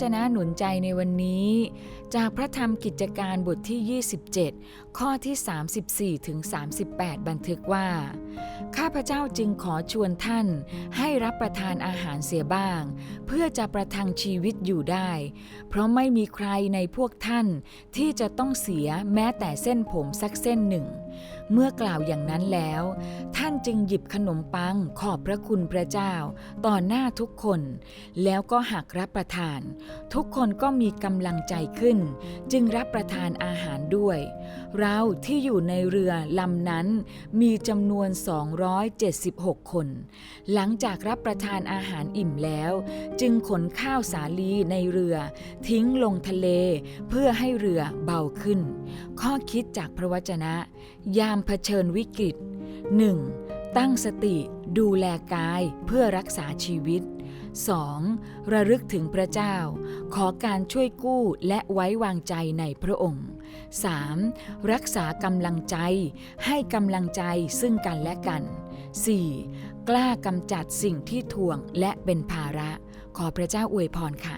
จนะหนุนใจในวันนี้ จากพระธรรมกิจการบทที่ 27 ข้อที่ 34 ถึง 38 บันทึกว่า ข้าพเจ้าจึงขอชวนท่านให้รับประทานอาหารเสียบ้าง เพื่อจะประทังชีวิตอยู่ได้ เพราะไม่มีใครในพวกท่านที่จะต้องเสียแม้แต่เส้นผมสักเส้นหนึ่ง เมื่อกล่าวอย่างนั้นแล้ว ท่านจึงหยิบขนมปังขอบพระคุณพระเจ้า ต่อหน้าทุกคน แล้วก็หักรับประทาน ทุกคนก็มีกำลังใจขึ้น จึงรับประทานอาหารด้วย เราที่อยู่ในเรือลำนั้นมีจำนวน 276 คน หลังจากรับประทานอาหารอิ่มแล้ว จึงขนข้าวสาลีในเรือ ทิ้งลงทะเลเพื่อให้เรือเบาขึ้น ข้อคิดจากพระวจนะ ยามเผชิญวิกฤต 1. ตั้งสติดูแลกายเพื่อรักษาชีวิต 2. ระลึกถึงพระเจ้า ขอการช่วยกู้และไว้วางใจในพระองค์ 3. รักษากำลังใจ ให้กำลังใจซึ่งกันและกัน 4. กล้ากำจัดสิ่งที่ถ่วงและเป็นภาระ ขอพระเจ้าอวยพรค่ะ